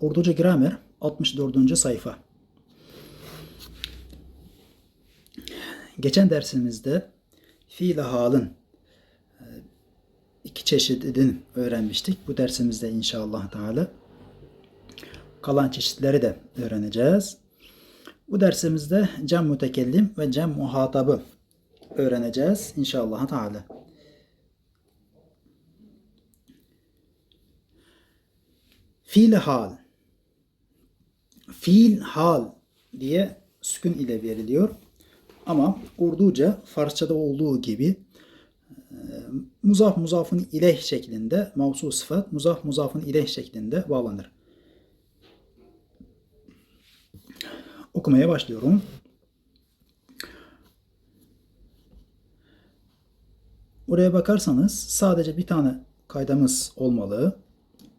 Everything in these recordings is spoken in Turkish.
Urduca Gramer 64. sayfa. Geçen dersimizde fiil halın e, iki çeşidini öğrenmiştik. Bu dersimizde inşallah Teala kalan çeşitleri de öğreneceğiz. Bu dersimizde cem mütekellim ve cem muhatabı öğreneceğiz inşallah Teala. Fiil hal. Fiil hal diye sükun ile veriliyor. Ama Urduca Farsçada olduğu gibi e, muzaf muzafın ileh şeklinde mavsu sıfat muzaf muzafın ileh şeklinde bağlanır. Okumaya başlıyorum. Oraya bakarsanız sadece bir tane kaydamız olmalı.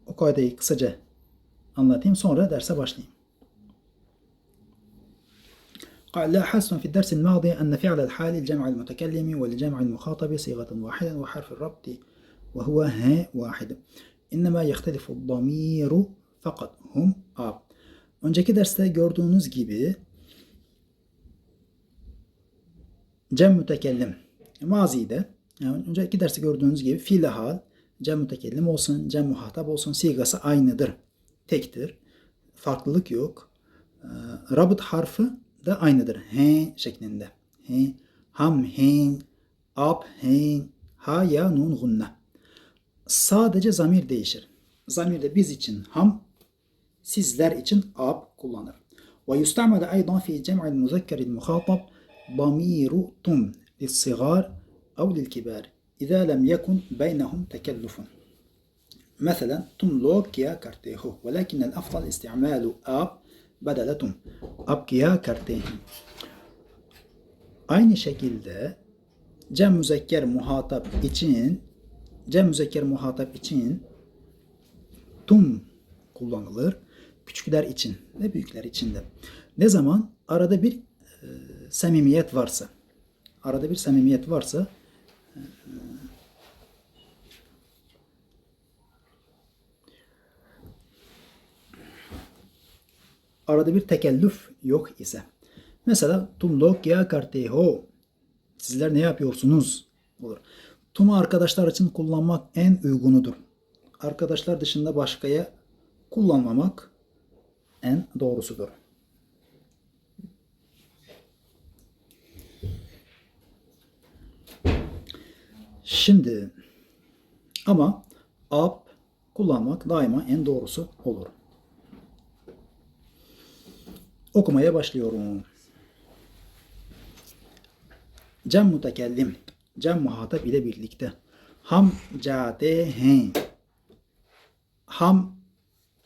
O kaydayı kısaca anlatayım sonra derse başlayayım. قال لاحظتم في الدرس الماضي أن فعل الحال الجمع المتكلم والجمع المخاطب صيغة واحدة وحرف الربط وهو ها واحد إنما يختلف الضمير fakat hum ab. Önceki derste gördüğünüz gibi cem mütekellim mazide yani önceki derste gördüğünüz gibi fiil hal cem mütekellim olsun, cem muhatap olsun sigası aynıdır. Tektir. Farklılık yok. Rabıt harfi da aynıdır. He şeklinde. He, ham he, ab he, ha ya nun gunna. Sadece zamir değişir. Zamirde biz için ham, sizler için ab kullanır. Ve yustamada aydan fi cem'il muzekkeril muhatab damiru tum lil sigar ev lil kibar. İza lem yekun beynehum tekellufun. Mesela tum lok ya kartehu. Velakin el afdal isti'malu ab bedele तुम आप किया Aynı şekilde cem müzekker muhatap için cem müzekker muhatap için tum kullanılır. Küçükler için ve büyükler için de. Ne zaman arada bir e, samimiyet varsa arada bir samimiyet varsa e, arada bir tekellüf yok ise mesela tum log ya karte ho sizler ne yapıyorsunuz olur. Tum'u arkadaşlar için kullanmak en uygunudur. Arkadaşlar dışında başkaya kullanmamak en doğrusudur. Şimdi ama ab kullanmak daima en doğrusu olur. Okumaya başlıyorum. Cem mütekellim, cem muhatap ile birlikte. Ham cadehe. Ham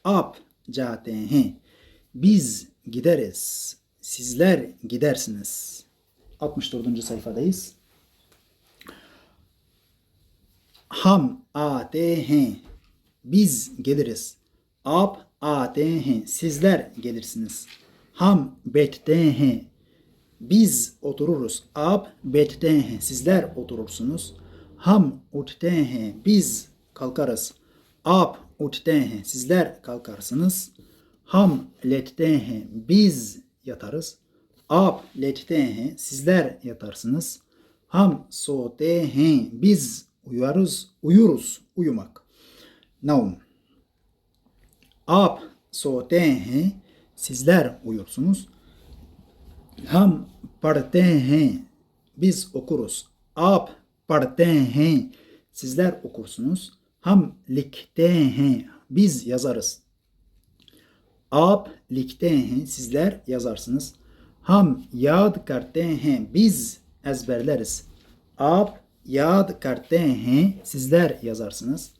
ab cadehe. Biz gideriz. Sizler gidersiniz. 64. sayfadayız. Ham a de he. Biz geliriz. Ab a de he. Sizler gelirsiniz. Ham bet de he. Biz otururuz. Ab bet de he. Sizler oturursunuz. Ham ut de he. Biz kalkarız. Ab ut de he. Sizler kalkarsınız. Ham let de he. Biz yatarız. Ab let de he. Sizler yatarsınız. Ham so de he. Biz uyarız, uyuruz, uyumak. Naum. Ab sotehe sizler uyursunuz. Ham partehe biz okuruz. Ab partehe sizler okursunuz. Ham liktehe biz yazarız. Ab liktehe sizler yazarsınız. Ham yad kartehe biz ezberleriz. Ab yad kartehe sizler yazarsınız.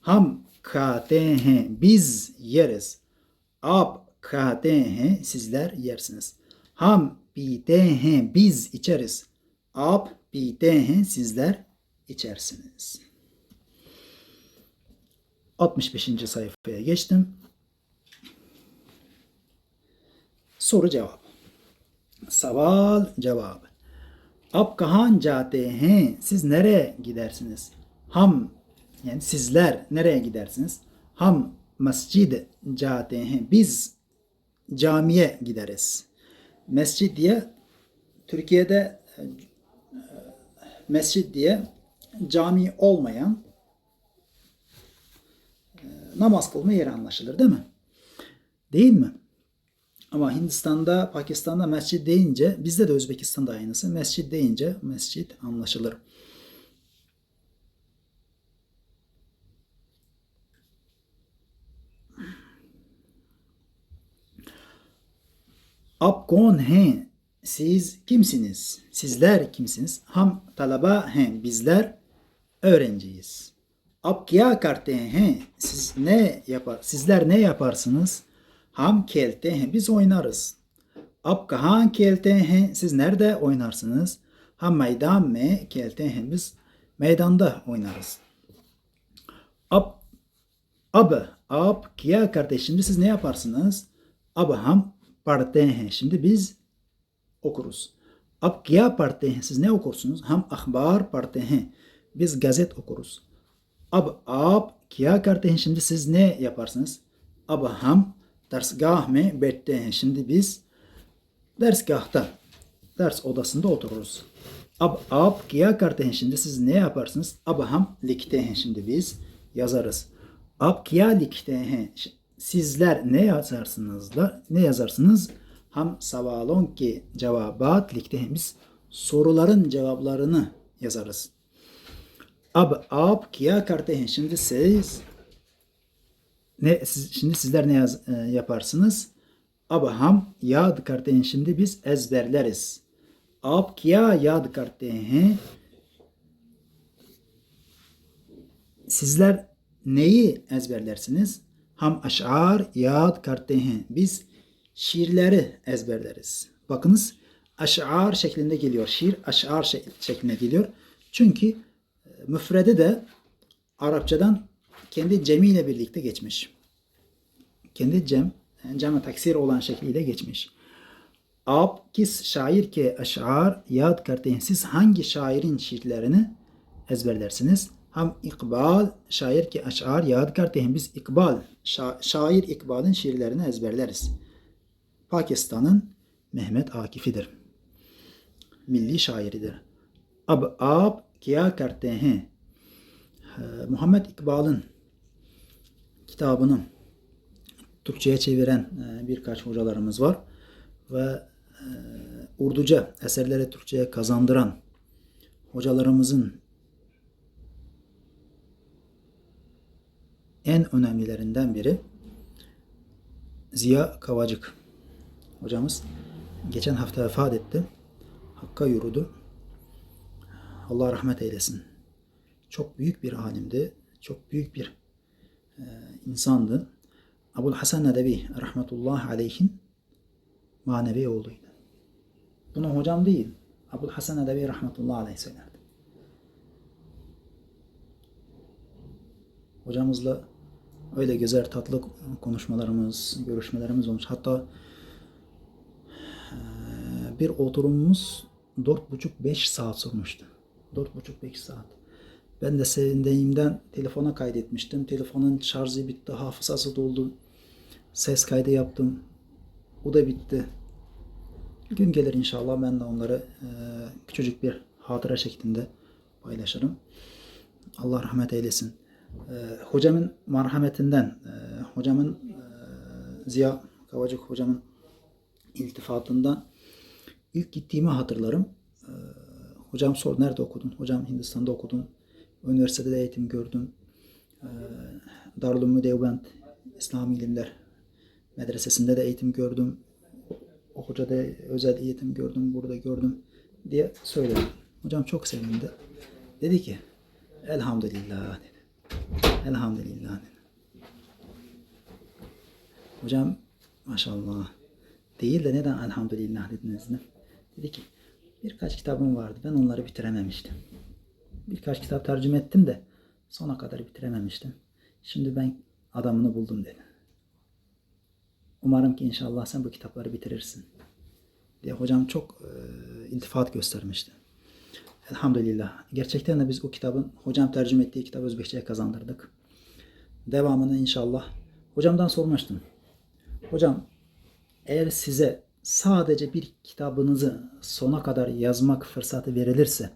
Ham katehe biz yeriz. Ab kadehe sizler yersiniz. Ham bidehe biz içeriz. Ab bidehe sizler içersiniz. 65. sayfaya geçtim. Soru cevap. Saval cevabı. Ab kahan cadehe siz nereye gidersiniz? Ham yani sizler nereye gidersiniz? Ham mascid cadehe biz camiye gideriz. Mescid diye Türkiye'de e, mescid diye cami olmayan e, namaz kılma yeri anlaşılır değil mi? Değil mi? Ama Hindistan'da, Pakistan'da mescid deyince, bizde de Özbekistan'da aynısı. Mescid deyince mescid anlaşılır. Ab kon he? Siz kimsiniz? Sizler kimsiniz? Ham talaba he? Bizler öğrenciyiz. Ab kya karte he? Siz ne yapar? Sizler ne yaparsınız? Ham kelte he? Biz oynarız. Ab kahan kelte he? Siz nerede oynarsınız? Ham meydan me kelte he? Biz meydanda oynarız. Ab Ab, ab kya karte. Şimdi siz ne yaparsınız? Ab ham partehen. Şimdi biz okuruz. Ab kya partehen? Siz ne okursunuz? Ham ahbar partehen. Biz gazet okuruz. Ab ab kya kartehen? Şimdi siz ne yaparsınız? Ab ham dersgah me bettehen. Şimdi biz dersgahta, ders odasında otururuz. Ab ab kya kartehen? Şimdi siz ne yaparsınız? Ab ham liktehen. Şimdi biz yazarız. Ab kya liktehen? sizler ne yazarsınız da ne yazarsınız ham savalon ki cevabat liktehimiz soruların cevaplarını yazarız. Ab ab kiya kartehen. Şimdi siz ne siz, şimdi sizler ne yaz, e, yaparsınız? Ab ham yad kartehen. Şimdi biz ezberleriz. Ab kiya yad kartehen. Sizler neyi ezberlersiniz? Ham aş'ar yad kartte Biz şiirleri ezberleriz. Bakınız aş'ar şeklinde geliyor. Şiir aş'ar şeklinde geliyor. Çünkü e, müfrede de Arapçadan kendi cemiyle birlikte geçmiş. Kendi cem, cema taksir olan şekliyle geçmiş. Ab kis şair ke aş'ar yad kartte Siz hangi şairin şiirlerini ezberlersiniz? Hem İkbal, şair ki eş'ar yad kartı biz İkbal, şair İkbal'ın şiirlerini ezberleriz. Pakistan'ın Mehmet Akif'idir. Milli şairidir. Ab ab kiya karte. Ee, Muhammed İkbal'ın kitabını Türkçe'ye çeviren e, birkaç hocalarımız var. Ve e, Urduca eserleri Türkçe'ye kazandıran hocalarımızın en önemlilerinden biri Ziya Kavacık hocamız geçen hafta vefat etti. Hakka yürüdü. Allah rahmet eylesin. Çok büyük bir alimdi. Çok büyük bir e, insandı. Abul Hasan Nedevi rahmetullah aleyhin manevi oğluydu. Bunu hocam değil. Abul Hasan Nedevi rahmetullah aleyh söylerdi. Hocamızla öyle güzel tatlı konuşmalarımız, görüşmelerimiz olmuş. Hatta bir oturumumuz 4,5-5 saat sürmüştü. 4,5-5 saat. Ben de sevindiğimden telefona kaydetmiştim. Telefonun şarjı bitti, hafızası doldu. Ses kaydı yaptım. O da bitti. Gün gelir inşallah ben de onları e, küçücük bir hatıra şeklinde paylaşırım. Allah rahmet eylesin. E, hocamın merhametinden, e, hocamın e, Ziya Kavacık hocamın iltifatından ilk gittiğimi hatırlarım. E, hocam sor nerede okudun? Hocam Hindistan'da okudum. Üniversitede de eğitim gördüm. E, Darülümmü Devbent İslami İlimler Medresesi'nde de eğitim gördüm. O hocada özel eğitim gördüm, burada gördüm diye söyledi. Hocam çok sevindi. Dedi ki elhamdülillah dedi. Elhamdülillah. Hocam maşallah değil de neden elhamdülillah dediniz? Dedi ki birkaç kitabım vardı ben onları bitirememiştim. Birkaç kitap tercüme ettim de sona kadar bitirememiştim. Şimdi ben adamını buldum dedi. Umarım ki inşallah sen bu kitapları bitirirsin. Diye hocam çok e, iltifat göstermişti. Elhamdülillah. Gerçekten de biz o kitabın hocam tercüme ettiği kitabı Özbekçe'ye kazandırdık. Devamını inşallah Hocamdan sormuştum. Hocam eğer size sadece bir kitabınızı sona kadar yazmak fırsatı verilirse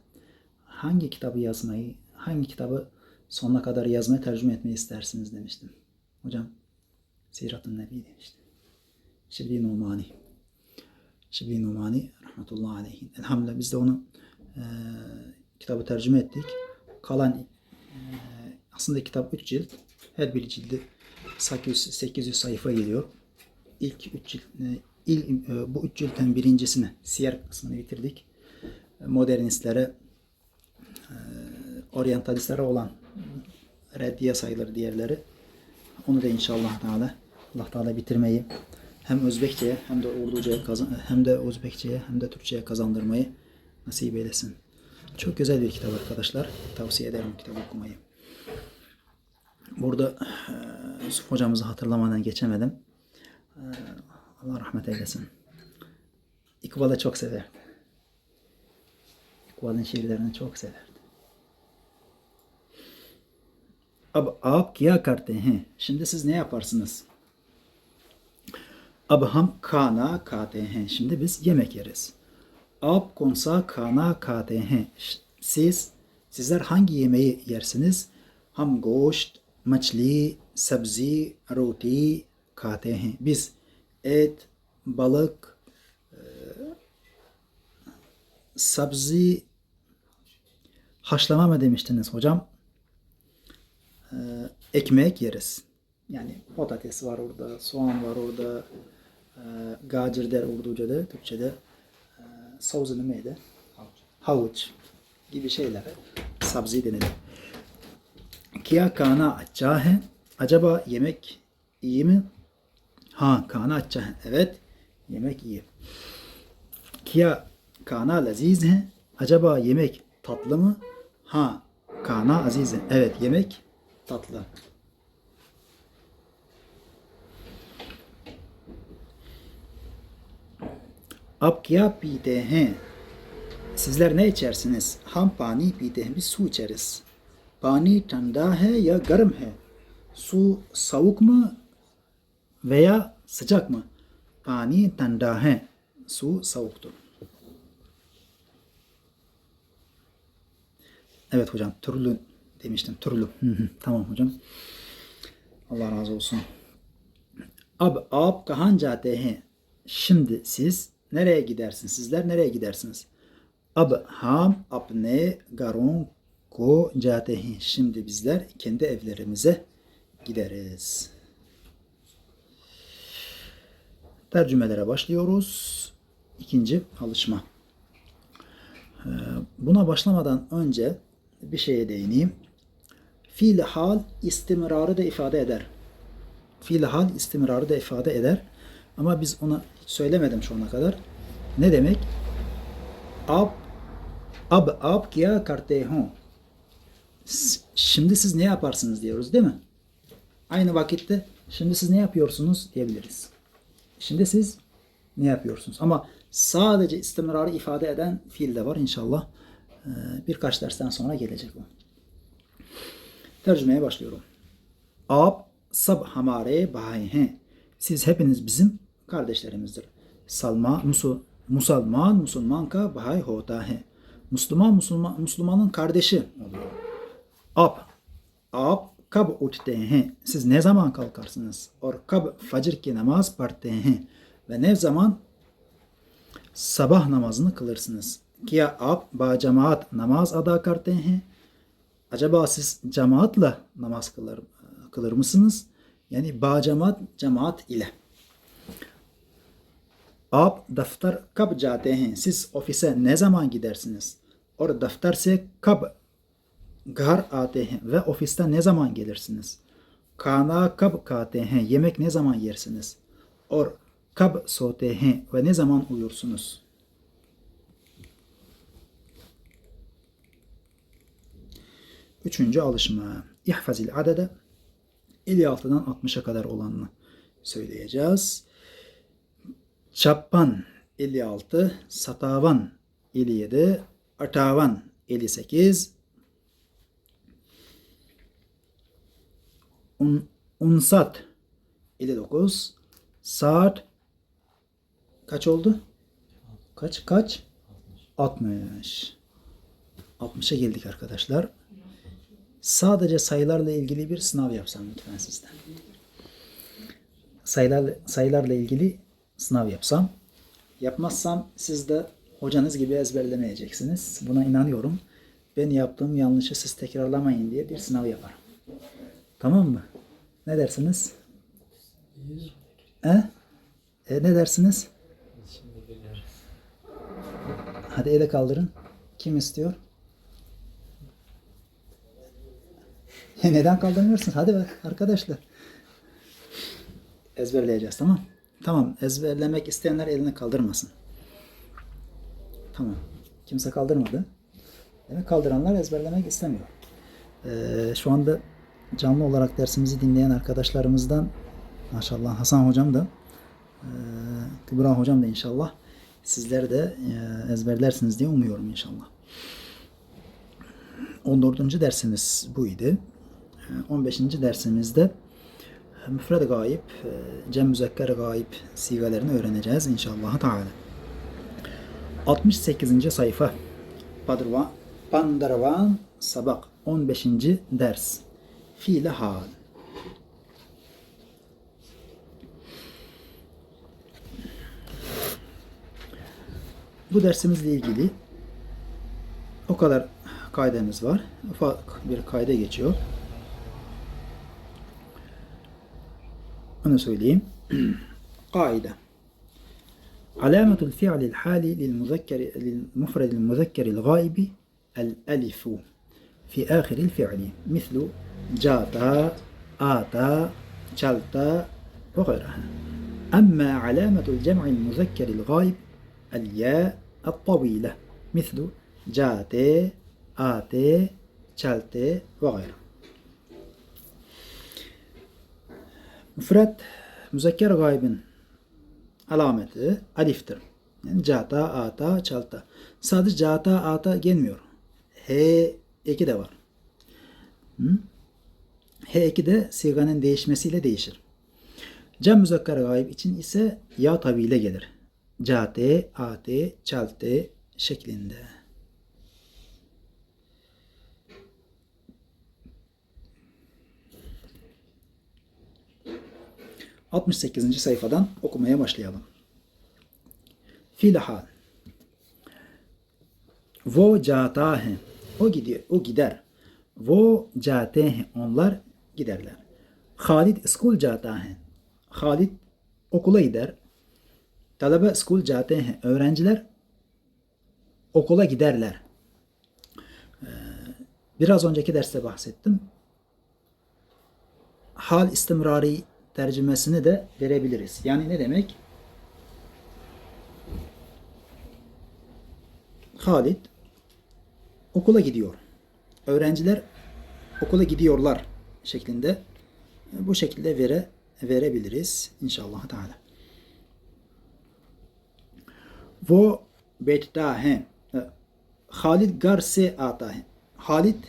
hangi kitabı yazmayı, hangi kitabı sonuna kadar yazmayı tercüme etmeyi istersiniz demiştim. Hocam Sirat-ı Nebi demişti. Şibli Numani. Şibli Numani rahmetullahi aleyhi. Elhamdülillah biz de onu e, kitabı tercüme ettik. Kalan e, aslında kitap 3 cilt. Her bir cildi 800, 800 sayfa geliyor. İlk 3 cilt, e, il, e, bu 3 ciltten birincisini, siyer kısmını bitirdik. Modernistlere, e, oryantalistlere olan reddiye sayılır diğerleri. Onu da inşallah Teala Allah Teala bitirmeyi hem Özbekçe'ye hem de Urduca'ya hem de Özbekçe'ye hem de Türkçe'ye kazandırmayı nasip eylesin. Çok güzel bir kitap arkadaşlar. Tavsiye ederim bu kitabı okumayı. Burada e, Yusuf hocamızı hatırlamadan geçemedim. Allah rahmet eylesin. İkbal'ı çok severdi. İkbal'ın şiirlerini çok severdi. Ab aap kiya karte hain. Şimdi siz ne yaparsınız? Ab ham kana kate hain. Şimdi biz yemek yeriz. Ab konsa kana kate हैं. Ş- Siz sizler hangi yemeği yersiniz? Ham goşt, maçli, sabzi, roti kate हैं. Biz et, balık, e, haşlama mı demiştiniz hocam? Ee, ekmek yeriz. Yani patates var orada, soğan var orada, e, gacir der Urduca'da, Türkçe'de savuzun neydi? Havuç gibi şeylere sabzi denir. Kia kana acca hai? Acaba yemek iyi mi? Ha kana acca hai. Evet, yemek iyi. Kia kana leziz hai? Acaba yemek tatlı mı? Ha kana aziz hai. Evet, yemek tatlı. Ab kya pite hain? Sizler ne içersiniz? Ham pani pite hain. Biz su içeriz. Pani ठंडा है ya गर्म है? Su soğuk mu veya sıcak mı? Pani ठंडा है. Su soğuktur. Evet hocam türlü demiştim. Türlü. Hı hı, tamam hocam. Allah razı olsun. Ab ab kahan jate hain? Şimdi siz nereye gidersiniz? Sizler nereye gidersiniz? Ab ham apne garon ko jate hain? Şimdi bizler kendi evlerimize gideriz. Tercümelere başlıyoruz. İkinci alışma. Ee, Buna başlamadan önce bir şeye değineyim. Fiil hal istimrarı da ifade eder. Fiil hal istimrarı da ifade eder. Ama biz ona hiç söylemedim şu ana kadar. Ne demek? Ab ab ab kya karte ho. S- Şimdi siz ne yaparsınız diyoruz değil mi? Aynı vakitte şimdi siz ne yapıyorsunuz diyebiliriz. Şimdi siz ne yapıyorsunuz? Ama sadece istimrarı ifade eden fiil de var inşallah. Ee, Birkaç dersten sonra gelecek o. Tercümeye başlıyorum. Ab sab hamare bhai hain. Siz hepiniz bizim kardeşlerimizdir. Salma, Musu, Musalman, Musulman ka bahay hota he. Müslüman, Müslüman, Müslümanın kardeşi oluyor. Ab, ab kab utte he. Siz ne zaman kalkarsınız? Or kab facir ki namaz parte he. Ve ne zaman sabah namazını kılırsınız? Kiya ab ba cemaat namaz ada karte he. Acaba siz cemaatla namaz kılar, kılır mısınız? Yani ba cemaat, cemaat ile. Ab daftar kab जाते हैं? Siz ofise ne zaman gidersiniz? Or daftar se kab घर आते हैं ve ofisten ne zaman gelirsiniz? Kana kab kate हैं? Yemek ne zaman yersiniz? Or kab sote हैं? ve ne zaman uyursunuz? Üçüncü alışma. İhfazil adede 56'dan 60'a kadar olanını söyleyeceğiz. Çappan 56, Satavan 57, Atavan 58, Un, Unsat 59. Saat kaç oldu? Kaç kaç? 60. 60'a geldik arkadaşlar. Sadece sayılarla ilgili bir sınav yapsam lütfen sizden. Sayılar, sayılarla ilgili sınav yapsam. Yapmazsam siz de hocanız gibi ezberlemeyeceksiniz. Buna inanıyorum. Ben yaptığım yanlışı siz tekrarlamayın diye bir sınav yaparım. Tamam mı? Ne dersiniz? He? E, ne dersiniz? Hadi ele kaldırın. Kim istiyor? Neden kaldırmıyorsunuz? Hadi bak arkadaşlar. Ezberleyeceğiz tamam. Tamam ezberlemek isteyenler elini kaldırmasın. Tamam. Kimse kaldırmadı. Demek kaldıranlar ezberlemek istemiyor. Ee, şu anda canlı olarak dersimizi dinleyen arkadaşlarımızdan maşallah Hasan hocam da e, Kübra hocam da inşallah sizler de e, ezberlersiniz diye umuyorum inşallah. 14. dersimiz buydu. E, 15. dersimizde müfred gayip, e, cem müzekker gayip sigelerini öğreneceğiz inşallah Teala. 68. sayfa Padrvan, Pandarvan Sabak 15. ders Fiile hal Bu dersimizle ilgili o kadar kaydemiz var. Ufak bir kayda geçiyor. Onu söyleyeyim. Kaide. علامة الفعل الحالي للمذكر للمفرد المذكر الغائب الألف في آخر الفعل مثل جاتا آتا شلتا وغيرها أما علامة الجمع المذكر الغائب الياء الطويلة مثل جاتي آتي شلتي وغيرها Müfret müzekker gaybin alameti aliftir. Yani cata, ata, çalta. Sadece cata, ata gelmiyor. H eki de var. Hı? H eki de siganın değişmesiyle değişir. Cem müzekker gayb için ise ya tabiyle gelir. Cate, ate, çalte şeklinde. ...68. sayfadan okumaya başlayalım. Filhal. Wo jata hai. O gidiyor, o gider. Jate hai. Onlar giderler. Halid skul jata hai. Halid okula gider. Talebe skul hai. Öğrenciler okula giderler. Ee, Biraz önceki derste bahsettim. Hal istimrari tercümesini de verebiliriz. Yani ne demek? Halid okula gidiyor. Öğrenciler okula gidiyorlar şeklinde bu şekilde vere verebiliriz inşallah Teala. Wo betta hem Halid gar se ata hai. Halid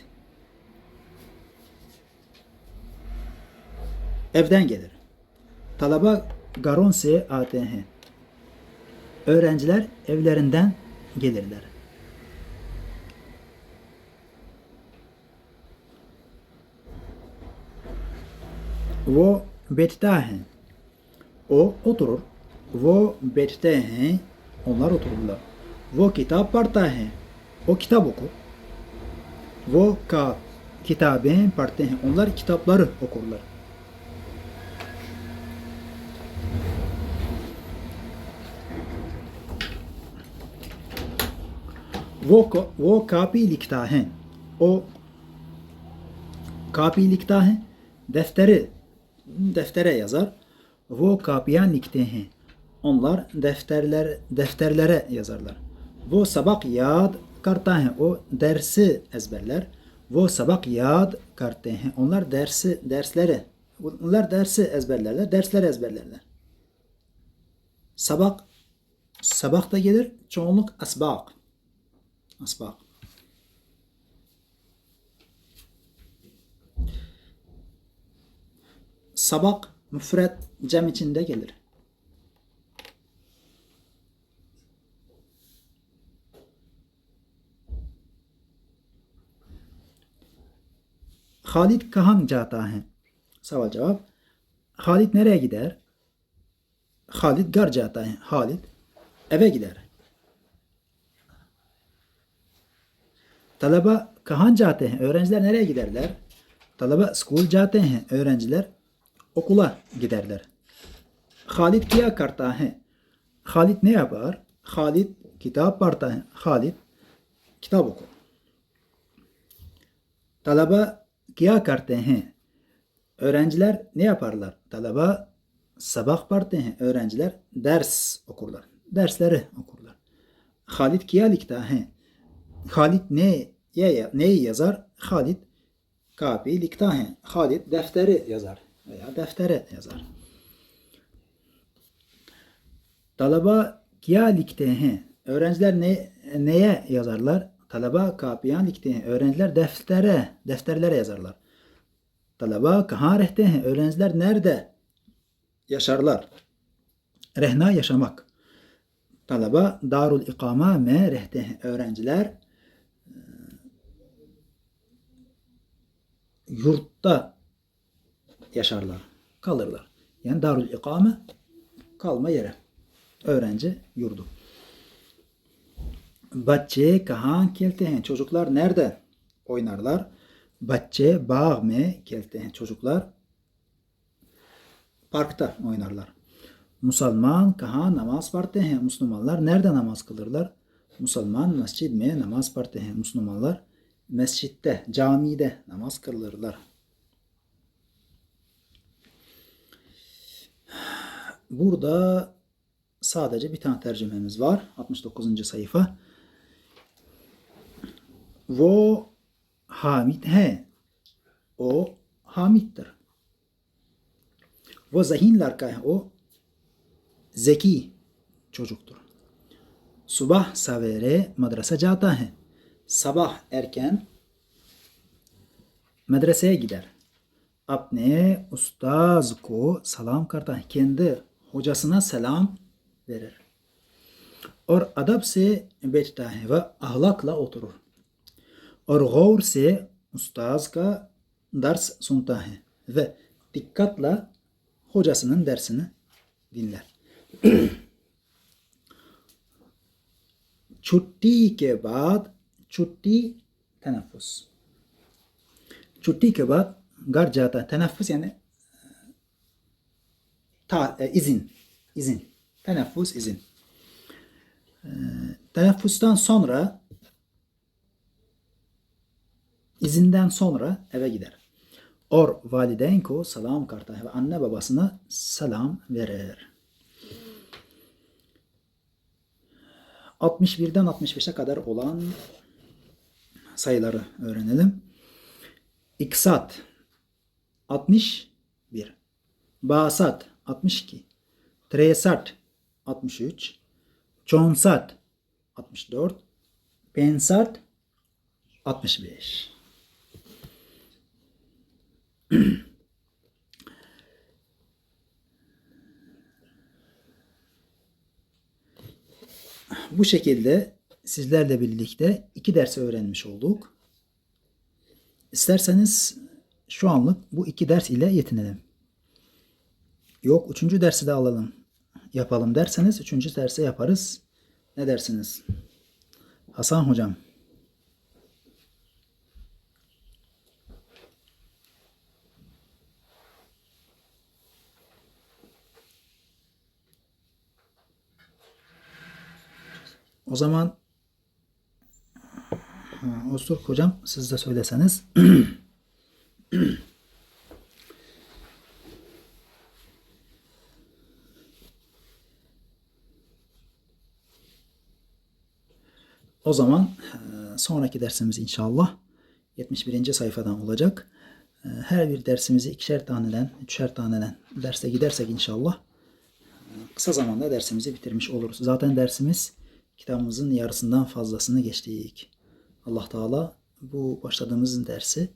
evden gelir. Talaba garon se. Öğrenciler evlerinden gelirler. Vo betaheh. O oturur. Vo betaheh. Onlar otururlar. Vo kitap partaheh. O kitap okur. Vo ka kitabe partaheh. Onlar kitapları okurlar. वो वो कापी लिखता है. O kapi लिखता है. Defteri deftere yazar. वो kapiyan लिखते हैं. Onlar defterler defterlere yazarlar. वो sabak yad karta है. O dersi ezberler. वो sabak yad करते हैं. Onlar dersi derslere onlar dersi ezberlerler. Dersleri ezberlerler. Sabak sabak da gelir. Çoğunluk asbak. Asbak. Sabak Müfret cem içinde gelir. Halid kahan jata hai? Savaल cevap. Halid nereye gider? Halid gar jata hai. Halid eve gider. Talaba kahan jate hain? Öğrenciler nereye giderler? Talaba school jate hain. Öğrenciler okula giderler. Halid kiya karta hai? Halid ne yapar? Halid kitap parta hai. Halid kitap okur. Talaba kiya karte hain? Öğrenciler ne yaparlar? Talaba sabah parte hain. Öğrenciler ders okurlar. Dersleri okurlar. Halid kiya likta hain? Halid ne neyi yazar? Halid kapi likta hain. Halid defteri yazar veya deftere yazar. Talaba kiya likte hain? Öğrenciler ne, neye yazarlar? Talaba kapiyan likte hain. Öğrenciler deftere, defterlere yazarlar. Talaba kahan rehte hain? Öğrenciler nerede yaşarlar? Rehna yaşamak. Talaba darul ikama me rehte hain. Öğrenciler yurtta yaşarlar, kalırlar. Yani darul ikame kalma yeri. Öğrenci yurdu. Bacce kahan kelte hain? Çocuklar nerede oynarlar? Bacce bağ me kelte hain? Çocuklar parkta oynarlar. Musalman kahan namaz parte hain? Müslümanlar nerede namaz kılırlar? Musalman mescid me namaz parte hain? Müslümanlar mescitte, camide namaz kılırlar. Burada sadece bir tane tercümemiz var. 69. sayfa. Vo hamid he. O hamiddir. Vo zehinler kay. O zeki çocuktur. Subah savere madrasa jata hai sabah erken medreseye gider. Apne ustaz ko salam karta kendi hocasına selam verir. Or adab se bechta ve ahlakla oturur. Or gavr se ustaz ka ders sunta ve dikkatle hocasının dersini dinler. Çutti ke बाद छुट्टी तनफुस छुट्टी के बाद घर जाता है तनफुस yani ta, e, izin izin teneffüs izin e, teneffüsten sonra izinden sonra eve gider. Or valideynko salam karta ve anne babasına selam verir. 61'den 65'e kadar olan sayıları öğrenelim. İksat 61 Basat 62 Tresat 63 Çonsat 64 Pensat 65 Bu şekilde sizlerle birlikte iki ders öğrenmiş olduk. İsterseniz şu anlık bu iki ders ile yetinelim. Yok üçüncü dersi de alalım, yapalım derseniz üçüncü dersi yaparız. Ne dersiniz? Hasan hocam. O zaman Öztürk hocam siz de söyleseniz. O zaman e, sonraki dersimiz inşallah 71. sayfadan olacak. E, Her bir dersimizi ikişer taneden, üçer taneden derse gidersek inşallah e, kısa zamanda dersimizi bitirmiş oluruz. Zaten dersimiz kitabımızın yarısından fazlasını geçtik. Allah Teala bu başladığımız dersi,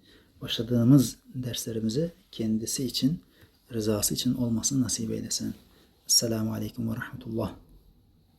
başladığımız derslerimizi kendisi için rızası için olmasını nasip eylesin. Esselamu Aleyküm ve Rahmetullah.